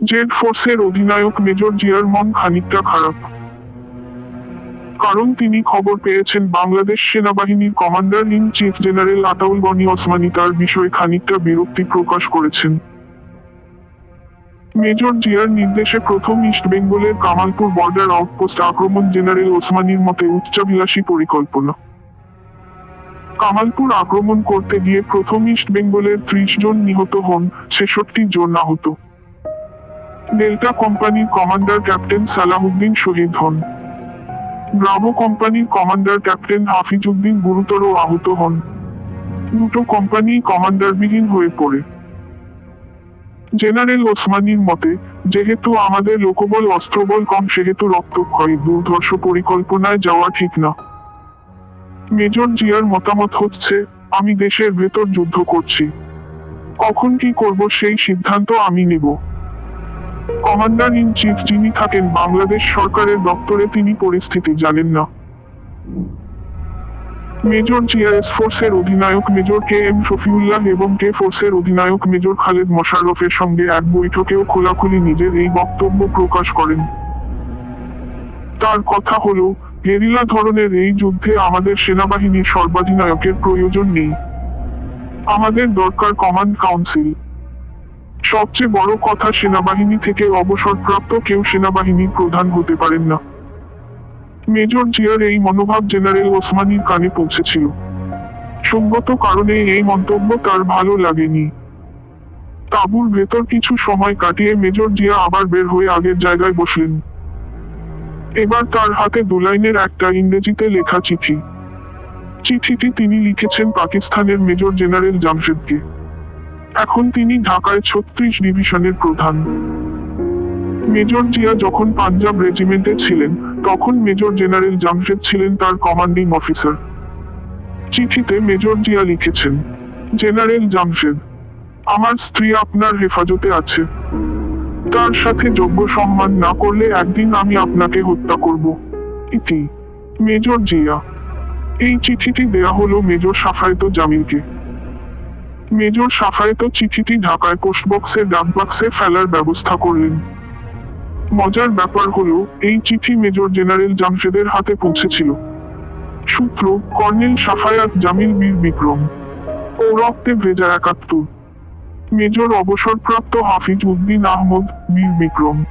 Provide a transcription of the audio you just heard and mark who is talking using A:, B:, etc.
A: Z ফোর্সের অধিনায়ক major জিয়ার মন খানিকটা খারাপ। কারণ তিনি খবর পেয়েছেন বাংলাদেশ সেনাবাহিনীর commander in chief general Ataul Gani Osmani তার বিষয়ে খানিকটা বিরক্তি প্রকাশ করেছেন। মেজর জিয়ার নির্দেশে প্রথম ইস্ট বেঙ্গলের কামালপুর বর্ডার আউটপোস্ট আক্রমণ জেনারেল ওসমানীর মতে উচ্চাভিলাষী পরিকল্পনা। কামালপুর আক্রমণ করতে গিয়ে প্রথম ইস্ট বেঙ্গলের ত্রিশ জন নিহত হন, ছেষট্টি জন আহত। ডেল্টা কোম্পানির কমান্ডার ক্যাপ্টেন সালাহউদ্দিন শহীদ হন। ব্রাভো কোম্পানির কমান্ডার ক্যাপ্টেন হাফিজউদ্দিন গুরুতর আহত হন। দুটো কোম্পানি কমান্ডারবিহীন হয়ে পড়ে। জেনারেল ওসমানীর মতে, যেহেতু আমাদের লোকবল অস্ত্রবল কম, সেহেতু রক্তক্ষয় দুর্ধর্ষ পরিকল্পনায় যাওয়া ঠিক না। মেজর জিয়ার মতামত হচ্ছে, আমি দেশের ভেতর যুদ্ধ করছি। কখন কি করব সেই সিদ্ধান্ত আমি নেব। কমান্ডার ইন চিফ যিনি থাকেন বাংলাদেশ সরকারের দপ্তরে তিনি পরিস্থিতি জানেন না। মেজর জিআরএস ফোর্সের অধিনায়ক মেজর কে এম শফিউল্লাহ এবং কে ফোর্সের অধিনায়ক মেজর খালেদ মোশাররফের সঙ্গে এক বৈঠকেও খোলাখুলি নিজের এই বক্তব্য প্রকাশ করেন। তার কথা হলো, গেরিলা ধরনের এই যুদ্ধে আমাদের সেনাবাহিনীর সর্বাধিনায়কের প্রয়োজন নেই। আমাদের দরকার কমান্ড কাউন্সিল। সবচেয়ে বড় কথা, সেনাবাহিনী থেকে অবসরপ্রাপ্ত কেউ সেনাবাহিনীর প্রধান হতে পারেন না। মেজর জিয়ার এই মনোভাব জেনারেল ওসমানীর কানে পৌঁছেছিল। সঙ্গত কারণে এই মন্তব্য তার ভালো লাগেনি। তাঁবুর ভেতর কিছু সময় কাটিয়ে মেজর জিয়া আবার বের হয়ে আগের জায়গায় বসলেন। এবার তার হাতে দুলাইনের একটা ইংরেজিতে লেখা চিঠি। চিঠিটি তিনি লিখেছেন পাকিস্তানের মেজর জেনারেল জামশেদকে। এখন তিনি ঢাকায় ছত্রিশ ডিভিশনের প্রধান। মেজর জিয়া যখন পাঞ্জাব রেজিমেন্টে ছিলেন, তখন মেজর জেনারেল জামশেদ ছিলেন তার কমান্ডিং অফিসার চিঠিতে মেজর জিয়া লিখেছেন, জেনারেল জামশেদ, আমার স্ত্রী আপনার হেফাজতে আছে। তার সাথে যোগ্য সম্মান না করলে একদিন আমি আপনাকে হত্যা করব। ইতি, মেজর জিয়া। এই চিঠিটি দেয়া হলো মেজর সাফায়েত জামিলকে মেজর সাফায়েত চিঠিটি ঢাকায় পোস্টবক্সে, ডাকবাক্সে ফেলার ব্যবস্থা করলেন। মজার ব্যাপার হলো, এই চিঠি মেজর জেনারেল জামশেদের হাতে পৌঁছেছিল। সূত্র, কর্নেল সাফায়াত জামিল বীর বিক্রম। ও রক্তে ভেজা একাত্তর। মেজর অবসরপ্রাপ্ত হাফিজ উদ্দিন আহমদ বীর বিক্রম।